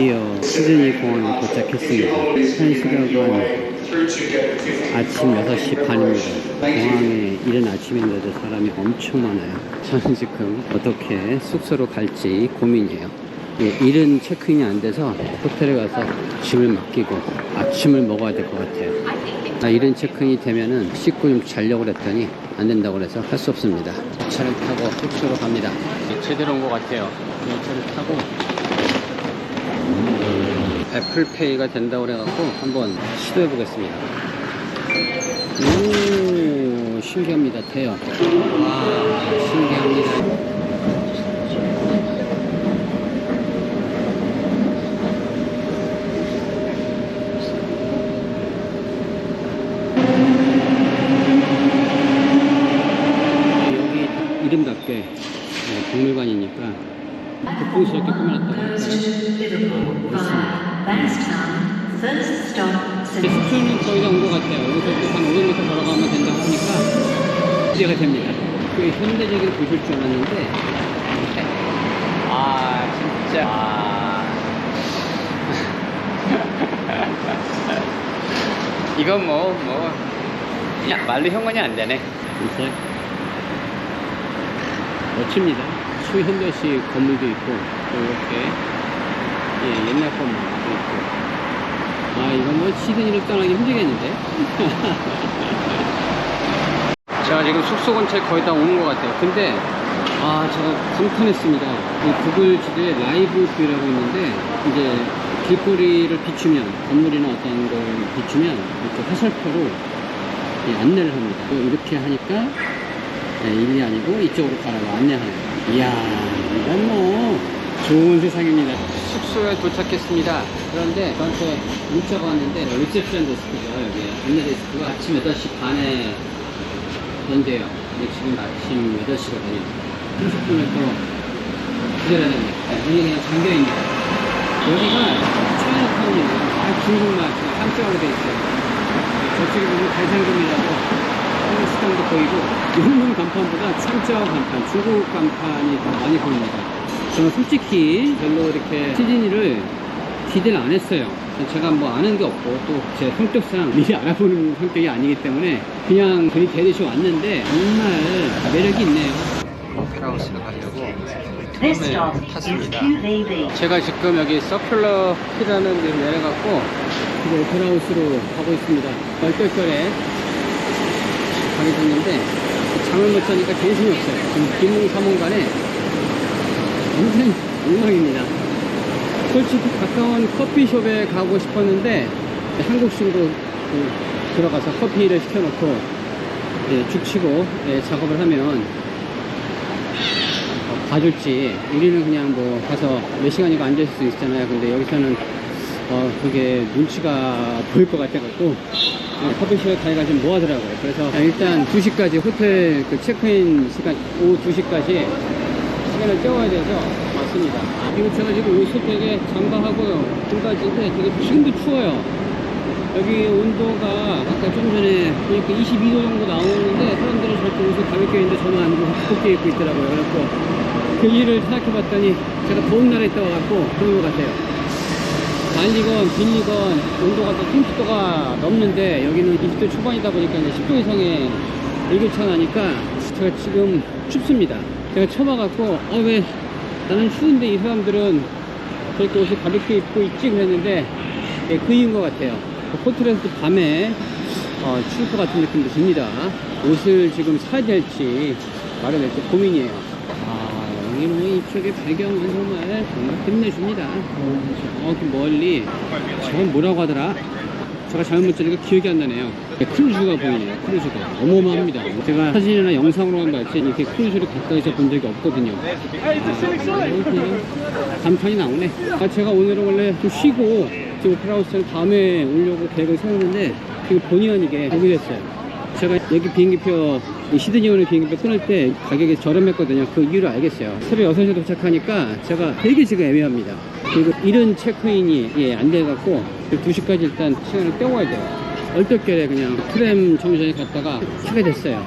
드디어 시드니 공항에 도착했습니다. 현 시각은 아침 6시 반입니다. 공항에 이른 아침인데도 사람이 엄청 많아요. 저는 지금 어떻게 숙소로 갈지 고민이에요. 예, 이른 체크인이 안 돼서 호텔에 가서 짐을 맡기고 아침을 먹어야 될 것 같아요. 나 이른 체크인이 되면은 씻고 좀 자려고 그랬더니 안 된다고 그래서 할 수 없습니다. 차를 타고 숙소로 갑니다. 제대로 온 것 같아요. 이 차를 타고 애플페이가 된다고 그래갖고 한번 시도해 보겠습니다. 오, 신기합니다. 돼요. 와, 신기합니다. 여기 이름답게 어, 박물관이니까 북풍스럽게 꾸며놨다고 할까요? Liverpool via Bankstown. First stop, 이제 숙소는 거의 다온것 같아요. 여기서 한 500m 걸어가면 된다고 하니까 기대가 됩니다. 그 현대적인 도시일 줄 알았는데 아 진짜 아. 이건 뭐뭐 그냥 말로 형언이 안 되네. 진짜 멋집니다. 초현대식 건물도 있고 또 이렇게 예, 옛날 건물도 있고. 아 이건 뭐 시드니를 떠나기 힘들겠는데? 제가 지금 숙소 근처에 거의 다 오는 것 같아요. 근데 아 제가 감탄했습니다. 이 구글 지도에 라이브 뷰라고 있는데 이제 길거리를 비추면 건물이나 어떤 걸 비추면 이렇게 화살표로 예, 안내를 합니다. 또 이렇게 하니까 네, 일이 아니고 이쪽으로 가라고 안내하는 이야 이건 뭐 좋은 세상입니다. 숙소에 도착했습니다. 그런데 저한테 문자가 왔는데 리셉션 데스크죠 여기. 안내 데스크가 아침 8시 반에 연대요. 근데 지금 아침 8시거든요. 30분을 더 기다려야 됩니다 네, 문이 그냥 잠겨있네요. 여기가 차이나타운이에요. 아 중국만 깜짝으로 돼 있어요. 저쪽에 보면 갈상금이라고 한국 식당도 보이고 영문 간판보다 창자 간판, 중국 간판이 더 많이 보입니다. 저는 솔직히 별로 이렇게 시드니를 기대를 안 했어요. 제가 뭐 아는 게 없고 또 제 성격상 미리 알아보는 성격이 아니기 때문에 그냥 괜히 대듯이 왔는데 정말 매력이 있네요. 오페라하우스를 가려고 처음에 탔습니다. 제가 지금 여기 서큘러 힐하는 데 내려갔고 지금 오페라하우스로 가고 있습니다. 얼떨결에 됐는데 잠을 못 자니까 정신이 없어요. 지금 김웅사몽간에 완전 엉망입니다. 솔직히 가까운 커피숍에 가고 싶었는데 한국식으로 그 들어가서 커피를 시켜놓고 예, 죽치고 예, 작업을 하면 어, 봐줄지 우리는 그냥 뭐 가서 몇 시간이고 앉아있을 수 있잖아요 근데 여기서는 어 그게 눈치가 보일 것 같아갖고 어, 커피숍에 가기가 좀 뭐하더라고요 그래서 일단 2시까지 호텔 그 체크인 시간 오후 2시까지 시간을 때워야 돼서 왔습니다 그리고 제가 지금 옷 되게 잠바하고 등까지인데 되게 지금도 추워요 여기 온도가 아까 좀 전에 보니까 22도 정도 나오는데 사람들은 저렇게 옷을 가볍게 입는데 저는 안 입고 두껍게 입고 있더라고요. 그래서 그 일을 생각해봤더니 제가 더운 나라에 있다 와갖고 그런 것 같아요. 말리건 빌리건 온도가 또 30도가 넘는데 여기는 20도 초반이다 보니까 이제 10도 이상의 일교차가 나니까 제가 지금 춥습니다. 제가 쳐봐갖고 어 왜 나는 추운데 이 사람들은 저렇게 옷을 가볍게 입고 있지 그랬는데 예, 그 이유인 것 같아요. 호텔에서도 밤에 어, 추울 것 같은 느낌도 듭니다. 옷을 지금 사야 될지 말아야 될지 고민이에요. 아, 여기 뭐 이쪽에 배경은 정말 정말 끝내줍니다. 저기 멀리 저건 뭐라고 하더라? 제가 잘못 못 자니까 기억이 안 나네요. 네, 크루즈가 보이네요. 크루즈가 어마어마합니다. 제가 사진이나 영상으로만 봤지 이렇게 크루즈를 가까이서 본 적이 없거든요. 아, 간판이 나오네. 아, 제가 오늘은 원래 좀 쉬고 지금 오페라 하우스는 다음에 오려고 계획을 세웠는데 지금 본의 아니게 오게 됐어요. 제가 여기 비행기표 이 시드니 오는 비행기표 끊을 때 가격이 저렴했거든요. 그 이유를 알겠어요. 새벽 6시에 도착하니까 제가 되게 지금 애매합니다. 그리고 이른 체크인이 예, 안 돼갖고 2시까지 일단 시간을 때워야 돼요. 얼떨결에 그냥 트램 정류장에 갔다가 하게 됐어요.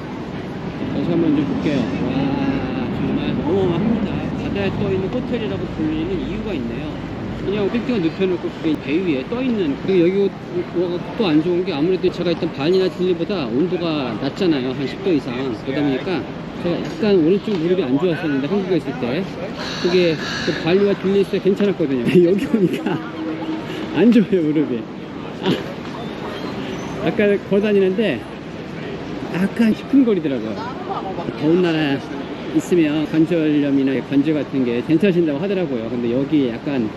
다시 한번 좀 볼게요. 와 정말 어마어마합니다. 바다에 떠 있는 호텔이라고 불리는 이유가 있네요. 그냥 빌딩을 눕혀놓고 그게 배 위에 떠 있는 그리고 여기 또 안 좋은 게 아무래도 제가 있던 발리나 딜리보다 온도가 낮잖아요. 한 10도 이상. 그러다 보니까 제가 약간 오른쪽 무릎이 안 좋았었는데 한국에 있을 때 그게 그 발리와 있을 때 괜찮았거든요. 여기 오니까 안 좋아요 무릎이. 아, 아까 걸어 다니는데 약간 시큰거리더라고요. 더운 나라 있으면 관절염이나 관절 같은 게 괜찮아진다고 하더라고요. 근데 여기 약간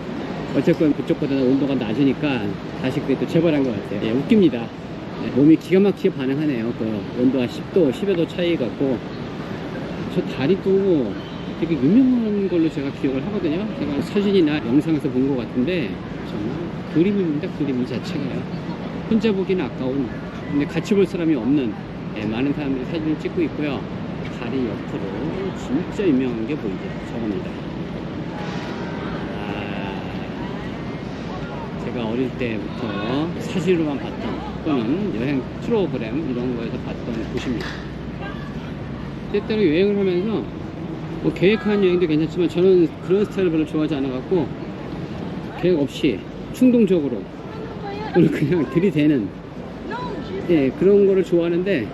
어쨌건 그쪽보다 는 온도가 낮으니까 다시 그게 또 재발한 것 같아요. 예, 웃깁니다. 예, 몸이 기가 막히게 반응하네요. 그 온도가 10도, 11도 차이 같고 저 다리도 되게 유명한 걸로 제가 기억을 하거든요. 제가 사진이나 영상에서 본 것 같은데 정말 그림입니다. 그림 이 자체가요. 혼자 보기는 아까운 근데 같이 볼 사람이 없는 예, 많은 사람들이 사진을 찍고 있고요. 다리 옆으로 진짜 유명한 게 보이죠. 저겁니다. 제가 어릴 때부터 사진으로만 봤던 또는 여행 프로그램 이런 거에서 봤던 곳입니다. 때때로 여행을 하면서 뭐 계획한 여행도 괜찮지만 저는 그런 스타일을 별로 좋아하지 않아갖고 계획 없이 충동적으로 또는 그냥 들이대는 예, 그런 거를 좋아하는데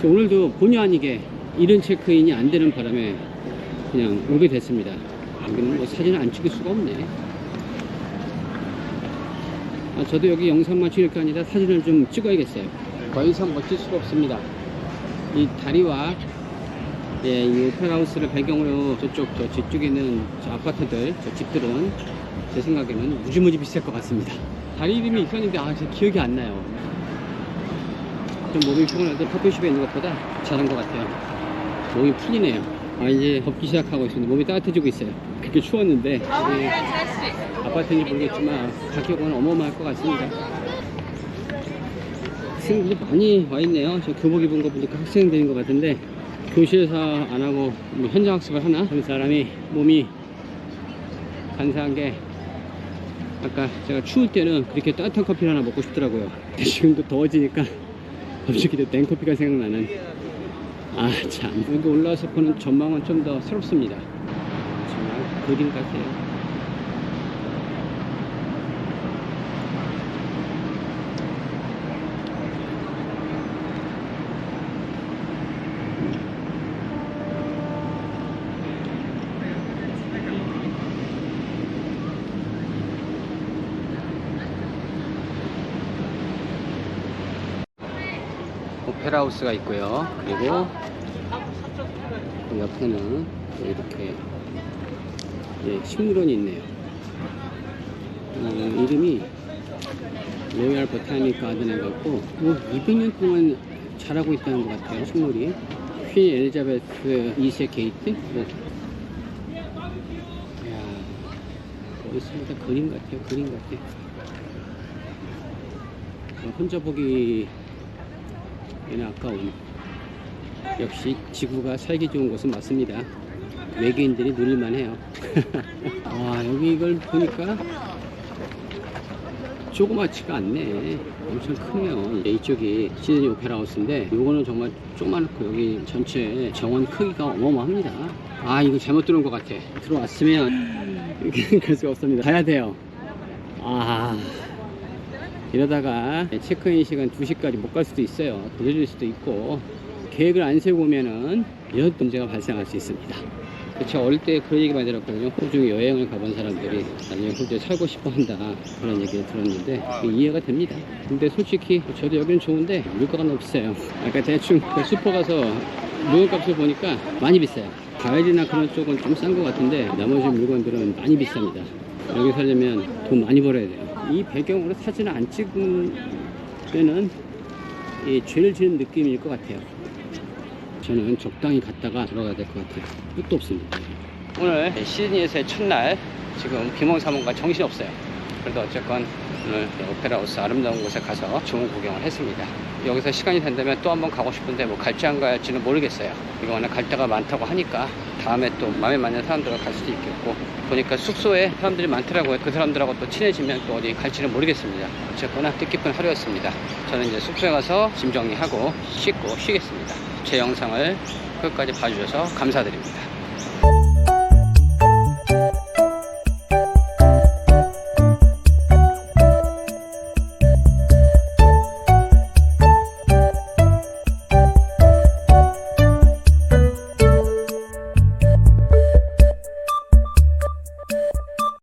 저 오늘도 본의 아니게 이런 체크인이 안 되는 바람에 그냥 오게 됐습니다. 여기는 뭐 사진을 안 찍을 수가 없네. 아, 저도 여기 영상만 찍을 게 아니라 사진을 좀 찍어야겠어요. 더 이상 멋질 수가 없습니다. 이 다리와 예, 이 오페라하우스를 배경으로 저쪽, 저 뒤쪽에 있는 저 아파트들, 저 집들은 제 생각에는 무지무지 비쌀 것 같습니다. 다리 이름이 있었는데, 아, 제 기억이 안 나요. 좀 몸이 피곤해도 커피숍에 있는 것보다 잘한 것 같아요. 몸이 풀리네요. 아, 이제 덥기 시작하고 있습니다. 몸이 따뜻해지고 있어요. 그렇게 추웠는데, 우리 아파트인지 모르겠지만, 가격은 어마어마할 것 같습니다. 학생들이 많이 와 있네요. 저 교복 입은 거 보니까 학생들인 것 같은데, 교실에서 안 하고 뭐 현장 학습을 하나? 그런 사람이 몸이 간사한 게, 아까 제가 추울 때는 그렇게 따뜻한 커피를 하나 먹고 싶더라고요. 지금도 더워지니까 갑자기 또 냉커피가 생각나는 아참 여기 올라와서 보는 전망은 좀 더 새롭습니다 정말 그림 같아요 오페라하우스가 있고요. 그리고 그 옆에는 이렇게 예, 식물원이 있네요. 어, 이름이 로얄 보타닉 가든 해갖고 뭐 200년 동안 자라고 있다는 것 같아요 식물이. 퀸 엘리자베스 2세 게이트? 뭐. 이야, 멋있습니다 그림 같아요 그림 같아요 어, 혼자 보기 얘는 아까운 역시 지구가 살기 좋은 곳은 맞습니다. 외계인들이 누릴만 해요. 와 여기 이걸 보니까 조그맣지가 않네. 엄청 크네요. 이쪽이 시드니 오페라 하우스인데 요거는 정말 조그맣고 여기 전체 정원 크기가 어마어마합니다. 아 이거 잘못 들어온 것 같아. 들어왔으면 이렇게 갈 수가 없습니다. 가야 돼요. 아 이러다가 체크인 시간 2시까지 못 갈 수도 있어요. 더 늦을 수도 있고 계획을 안 세우고 오면은 이런 문제가 발생할 수 있습니다. 제가 어릴 때 그런 얘기 많이 들었거든요. 호주 여행을 가본 사람들이 나중에 호주에 살고 싶어 한다 그런 얘기를 들었는데 이해가 됩니다. 근데 솔직히 저도 여기는 좋은데 물가가 너무 비싸요. 아까 대충 그 슈퍼 가서 물건값을 보니까 많이 비싸요. 과일이나 그런 쪽은 좀 싼 것 같은데 나머지 물건들은 많이 비쌉니다. 여기 살려면 돈 많이 벌어야 돼요. 이 배경으로 사진을 안 찍으면은 이 죄를 지는 느낌일 것 같아요. 저는 적당히 갔다가 들어가야 될 것 같아요. 끝도 없습니다. 오늘 시드니에서의 첫날 지금 비몽사몽과 정신 없어요. 그래도 어쨌건 오늘 오페라하우스 아름다운 곳에 가서 좋은 구경을 했습니다. 여기서 시간이 된다면 또 한번 가고 싶은데 뭐 갈지 안 갈지는 모르겠어요. 이번에 갈 데가 많다고 하니까 다음에 또 마음에 맞는 사람들과 갈 수도 있겠고 보니까 숙소에 사람들이 많더라고요. 그 사람들하고 또 친해지면 또 어디 갈지는 모르겠습니다. 어쨌거나 뜻깊은 하루였습니다. 저는 이제 숙소에 가서 짐 정리하고 씻고 쉬겠습니다. 제 영상을 끝까지 봐주셔서 감사드립니다.